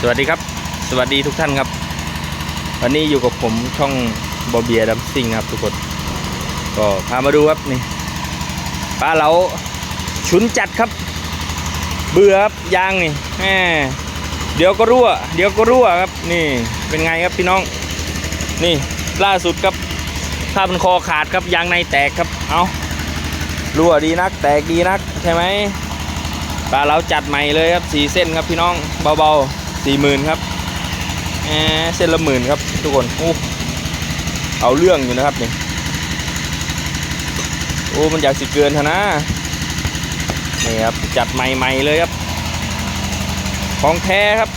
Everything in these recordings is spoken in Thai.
สวัสดีครับ สวัสดีทุกท่านครับ วันนี้อยู่กับผมช่องบอเบียดัมซิงครับทุกคน ก็พามาดูครับนี่ปลาเหลาฉุนจัดครับ เบื่อครับยางนี่แหมเดี๋ยวก็รั่ว เดี๋ยวก็รั่วครับ นี่เป็นไงครับพี่น้อง นี่ล่าสุดครับผ้าพันคอขาดครับยางในแตกครับเอารั่วดีนัก แตกดีนักใช่ไหมปลาเราจัดใหม่เลยครับสี่เส้นครับพี่น้องเบาๆ สี่หมื่นครับแหมเส้นละหมื่นครับ ทุกคนโอ้เอาเรื่องอยู่นะครับนี่โอ้มันอยากสิเกินเถอะนะนี่ครับจัดใหม่ๆเลยครับ ของแท้ครับ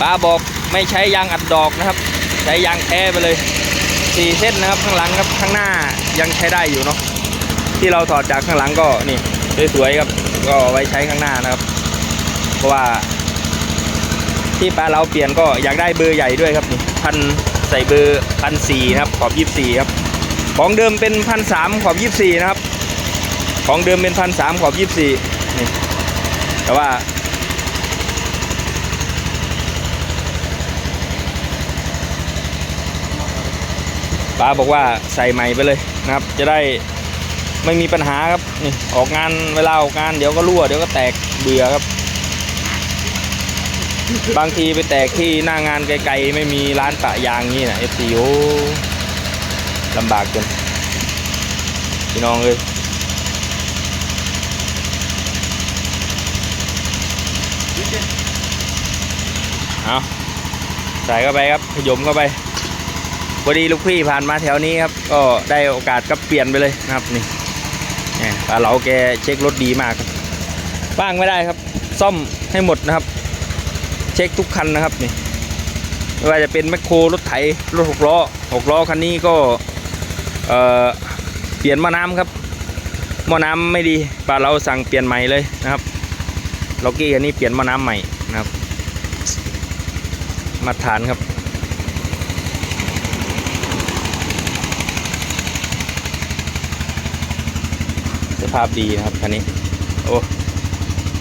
ป้าบอกไม่ใช้ยางอัดดอกนะครับ ใช้ยางแท้ไปเลยสี่เส้นนะครับ ข้างหลังครับข้างหน้ายังใช้ได้อยู่เนาะที่เราถอดจากข้างหลังก็นี่สวยๆครับ ก็ไว้ใช้ข้างหน้านะครับ ราะว่า ที่ปลาเราเปลี่ยนก็อยากได้เบอร์ใหญ่ด้วยครับนี่พันใส่เบอร์พันสี่นะครับขอบยี่สี่ครับ ของเดิมเป็นพันสามขอบยี่สี่นะครับ ของเดิมเป็นพันสามขอบยี่สี่นี่แต่ว่าป้าบอกว่าใส่ใหม่ไปเลยนะครับ จะได้ไม่มีปัญหาครับนี่ออกงานเวลาออกงานเดี๋ยวก็รั่วเดี๋ยวก็แตกเบื่อครับ บางทีไปแตกที่หน้างานไกลๆ ไม่มีร้านปะยางนี่นะเอฟซีโอลำบากจนพี่น้องเลยเอาใส่เข้าไปครับขยมเข้าไปพอดีลูกพี่ผ่านมาแถวนี้ครับ ก็ได้โอกาสก็เปลี่ยนไปเลยนะครับนี่ปลาเหลาแกเช็ครถดีมากครับว่างไม่ได้ครับ ซ่อมให้หมดนะครับ เช็คทุกคันนะครับนี่ไม่ว่าจะเป็นแมคโครรถไถรถหกล้อหกล้อคันนี้ก็เอ่อเปลี่ยนหม้อน้ำครับหม้อน้ำไม่ดีปลาเราสั่งเปลี่ยนใหม่เลยนะครับล็อกกี้คันนี้เปลี่ยนหม้อน้ำใหม่นะครับ มาตรฐานครับสภาพดีนะครับคันนี้โอ้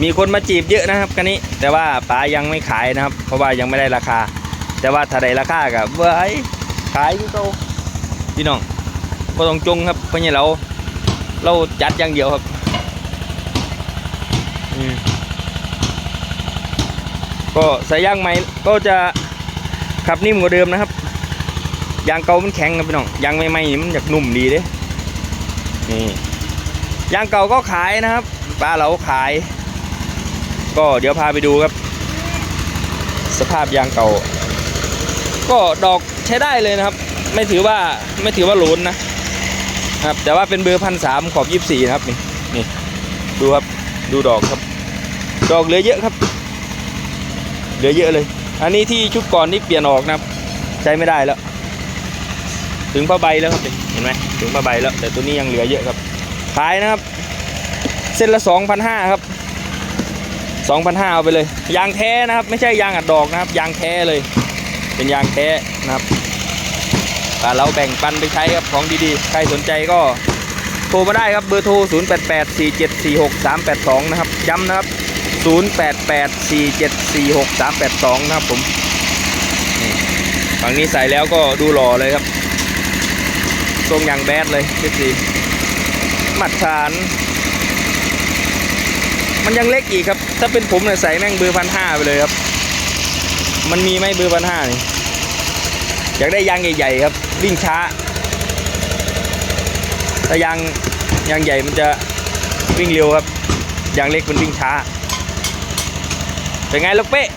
มีคนมาจีบเยอะนะครับคันนี้ แต่ว่าป๋ายังไม่ขายนะครับ เพราะว่ายังไม่ได้ราคา แต่ว่าถ้าได้ราคากับเว้ยขายที่โตพี่น้องก็ต้องจงครับเพราะนี่เราเราจัดอย่างเดียวครับอืมก็ใส่ยางใหม่ก็จะขับนิ่มกว่าเดิมนะครับยางเก่ามันแข็งครับพี่น้องยางใหม่ๆนี่มันอยากนุ่มดีเด้นี่ยางเก่าก็ขายนะครับปลาเราขาย ก็เดี๋ยวพาไปดูครับ สภาพยางเก่า ก็ดอกใช้ได้เลยนะครับ ไม่ถือว่าไม่ถือว่าหลุนนะครับ แต่ว่าเป็นเบอร์พันสามขอบยี่สี่นะครับนี่นี่ดูครับดูดอกครับ ดอกเหลือเยอะครับ เหลือเยอะเลย อันนี้ที่ชุดก่อนนี่เปลี่ยนออกนะครับใช้ไม่ได้แล้ว ถึงผ้าใบแล้วครับนี่เห็นไหมถึงผ้าใบแล้ว แต่ตัวนี้ยังเหลือเยอะครับขายนะครับ เส้นละสองพันห้าครับ สองพันห้าเอาไปเลย ยางแท้นะครับ ไม่ใช่ยางอัดดอกนะครับ ยางแท้เลย เป็นยางแท้นะครับเราแบ่งปันไปใช้ครับของดีๆ ใครสนใจก็โทรมาได้ครับเบอร์โทร 0 8 8 4 7 4 6 3 8 2 นะครับ ย้ำนะครับ 0 8 8 4 7 4 6 3 8 2 นะครับผมฝั่งนี้ใส่แล้วก็ดูหล่อเลยครับทรงอย่างแบดเลยพี่สีมาตรฐาน มันยังเล็กอีกครับ ถ้าเป็นผมเนี่ยใส่แม่งเบอร์พันห้าไปเลยครับ มันมีไหมเบอร์พันห้านี่อยากได้ยางใหญ่ๆครับวิ่งช้าถ้ายางยางใหญ่มันจะวิ่งเร็วครับยางเล็กมันวิ่งช้าเป็นไงลูกเป๊ะ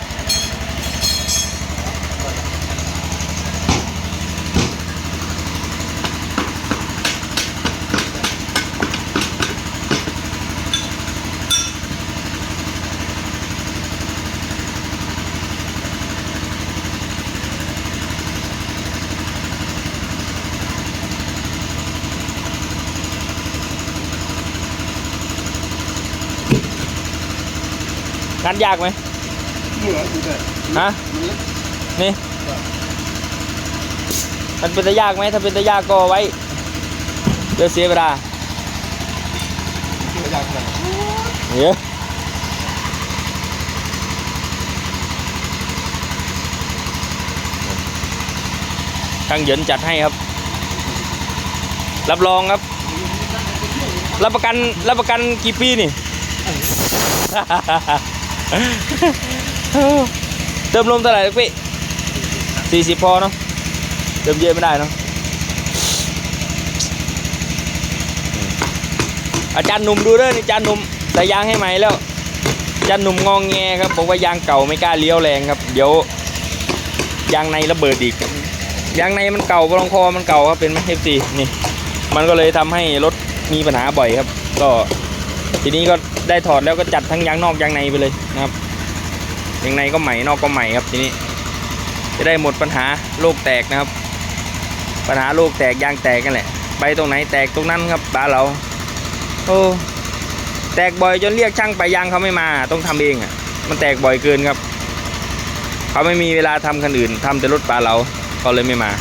งัดยากไหมฮะนี่มันเป็นตะยากไหมถ้าเป็นตะยากก็ไว้เดี๋ยวเสียเวลาเยอะช่างเยินจัดให้ครับ รับรองครับ รับประกัน รับประกันกี่ปีนี่ เติมลมเท่าไหร่ลูกพี่สี่สิบพอเนาะเติมเยอะไม่ได้เนาะอาจารย์หนุ่มดูเด้อนี่อาจารย์หนุ่มใส่ยางให้ใหม่แล้วอาจารย์หนุ่มงองแงครับบอกว่ายางเก่าไม่กล้าเลี้ยวแรงครับ เดี๋ยวยางในระเบิดอีกยางในมันเก่าบลองคอมันเก่าครับเป็นไหมเอฟซีนี่ มันก็เลยทำให้รถมีปัญหาบ่อยครับ ก็ทีนี้ก็ ได้ถอดแล้วก็จัดทั้งยางนอกยางในไปเลยนะครับยางในก็ใหม่นอกก็ใหม่ครับทีนี้ จะได้หมดปัญหาโลกแตกนะครับ ปัญหาโลกแตกยางแตกกันแหละไปตรงไหนแตกตรงนั้นครับบ้าเราโอ้แตกบ่อยจนเรียกช่างไปยางเขาไม่มาต้องทำเองอะมันแตกบ่อยเกินครับเขาไม่มีเวลาทำคันอื่นทำแต่รถปลาเราเขาเลยไม่มา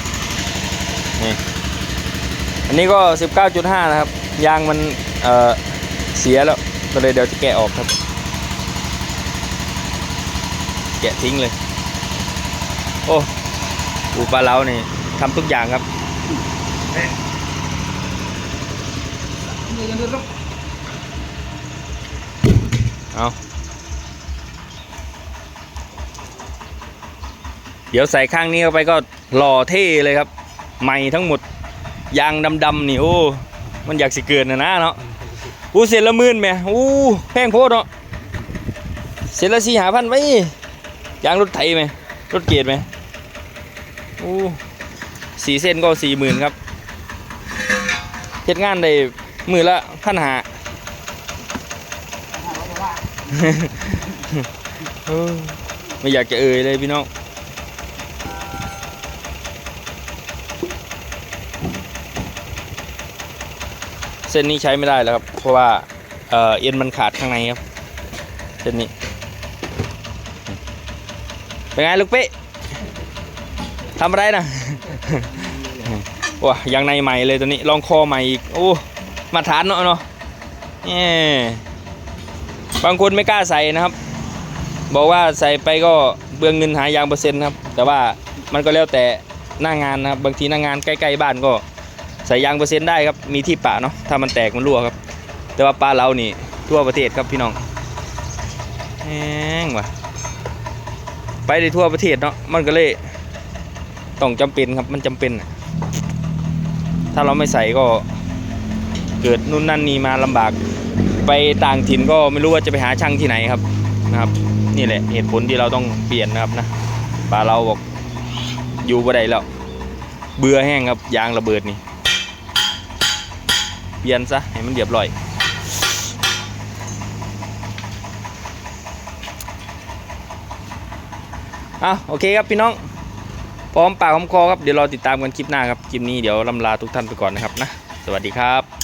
นี่อันนี้ก็ 19.5 นะครับ ยางมันเออเสียแล้ว ก็เลยเดี๋ยวจะแกะออกครับ แกะทิ้งเลย โอ้ปูปลาเล้านี่ทำทุกอย่างครับเอาเดี๋ยวใส่ข้างนี้เข้าไปก็หล่อเท่เลยครับ ใหม่ทั้งหมดยางดำๆนี่โอ้ มันอยากสิเกินนะนะเนาะ อู้เสร็จละหมื่นแหม่อู้แพงโพดเนาะเสร็จละสี่หาพันไว้ยางรถไถไหมรถเกียร์ไหมอู้สี่เส้นก็สี่หมื่นครับเฮ็ดงานได้มือละพันหาเออไม่อยากจะเอ่ยเลยพี่น้อง ส้นนี้ใช้ไม่ได้แล้วครับ เพราะว่าเออเอ็นมันขาดข้างในครับ เส้นนี้ เป็นไงลูกเป๊ะทำอะไรนะว้ายางในใหม่เลยตัวนี้ลองคอใหม่อีกโอ้มาทานเนาะเนาะแหมบางคนไม่กล้าใส่นะครับ บอกว่าใส่ไปก็เบืองเงินหายางเปอร์เซ็นต์ครับ แต่ว่ามันก็แล้วแต่หน้างานนะครับ บางทีหน้างานใกล้ๆบ้านก็ ใส่ยางเปอร์เซ็นต์ได้ครับมีที่ปะเนาะถ้ามันแตกมันรั่วครับ แต่ว่าปลาเรานี่ทั่วประเทศครับพี่น้องแห้งว่ะไปได้ทั่วประเทศเนาะมันก็เลยต้องจำเป็นครับมันจำเป็น ถ้าเราไม่ใส่ก็เกิดนู่นนั่นนี่มาลำบาก ไปต่างถิ่นก็ไม่รู้ว่าจะไปหาช่างที่ไหนครับนะครับ นี่แหละเหตุผลที่เราต้องเปลี่ยนนะครับนะปลาเราบอกอยู่บ่ได้แล้วเบื่อแห้งครับยางระเบิดนี่ ปลี่ยนซะให้มันเรียบร้อยอะโอเคครับพี่น้อง พร้อมปากพร้อมคอครับ เดี๋ยวรอติดตามกันคลิปหน้าครับ คลิปนี้เดี๋ยวลำลาทุกท่านไปก่อนนะครับนะ สวัสดีครับ